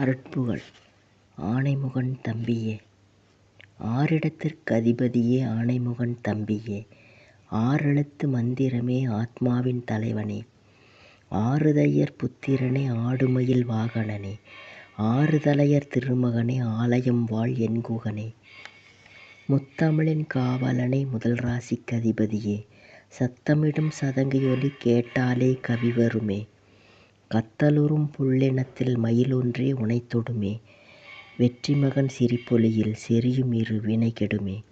அருட்புகழ். ஆனைமுகன் தம்பியே ஆறிடத்திற்கு அதிபதியே ஆனைமுகன் தம்பியே ஆறெழுத்து மந்திரமே ஆத்மாவின் தலைவனே ஆறுதையர் புத்திரனே ஆடுமயில் வாகனனே ஆறுதலையர் திருமகனே ஆலயம் வாழ் என்குகனே. முத்தமிழின் காவலனே முதல் ராசிக்கு அதிபதியே சத்தமிடும் சதங்கையொலி கேட்டாலே கவி வருமே கத்தலுறும் புள்ளினத்தில் மயிலொன்றே உனைத் தொடுமே வெற்றிமகன் சிரிப்பொலியில் செறியும் இரு வினை கெடுமே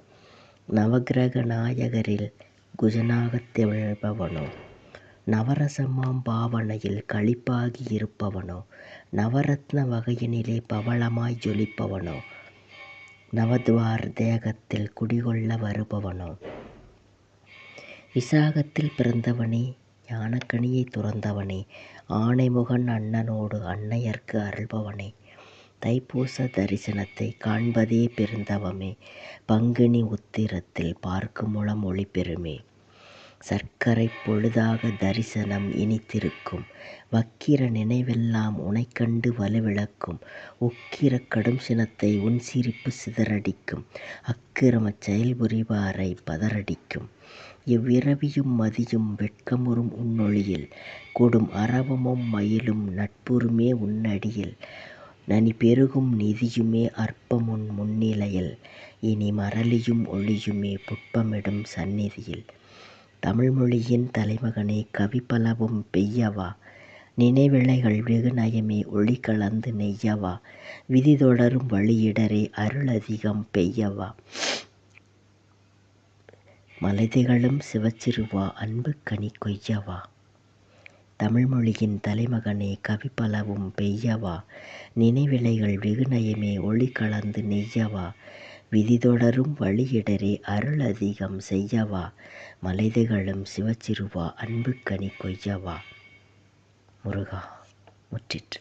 நவக்கிரக நாயகரில் குஜனாகத் திகழ்பவனோ? நவரசமாம் பாவனையில் களிப்பாகி இருப்பவனோ? நவரத்ன வகையினிலே பவளமாய் ஜொலிப்பவனோ? நவத்வார் தேகத்தில் குடிகொள்ள வருபவனோ? விசாகத்தில் பிறந்தவனே ஞானக்கனியைத் துறந்தவனே. ஆனைமுகன் அண்ணனோடு அன்னையர்க்கு அருள்பவனே. தைப்பூச தரிசனத்தை காண்பதே பெருந்தவமே. பங்குனி உத்திரத்தில் பார்க்குமுளம் ஒளி பெறுமே. சர்க்கரைப் பொழுதாக தரிசனம் இனித்திருக்கும். வக்கிர நினைவெல்லாம் உனைக்கண்டு வலுவிழக்கும் உக்கிரக் கடும் சினத்தை உன் சிரிப்பு சிதறடிக்கும். அக்கிரமச் செயல்புரிவாரை பதறடிக்கும். எவ்விரவியும் மதியும் வெட்கமுறும் உன்னொளியில். கொடும் அரவமும் மயிலும் நட்புறுமே உன்னடியில். நனி பெருகும் நிதியுமே அற்பமுன் முன்னிலையில். இனி மறலியும் ஒளியுமே புட்பமிடும் சந்நிதியில். தமிழ்மொழியின் தலைமகனே கவி பலவும் பெய்யவா? நினைவிழைகள் வெகு நயமே ஒளி கலந்து நெய்யவா? விதி தொடரும் வழியிடரே அருள் அதிகம் பெய்யவா? மலைதிகழும் சிவச்சிறுவா அன்புக் கனி கொய்யவா? தமிழ்மொழியின் தலைமகனே கவி பலவும் பெய்யவா? நினைவிழைகள் வெகு நயமே ஒளி கலந்து நெய்யவா? விதி தொடரும் வழியிடரே அருள் அதிகம் செய்யவா. மலைதிகழும் சிவச்சிறுவா அன்புக்கனி கொய்யவா. முருகா முற்றிற்று.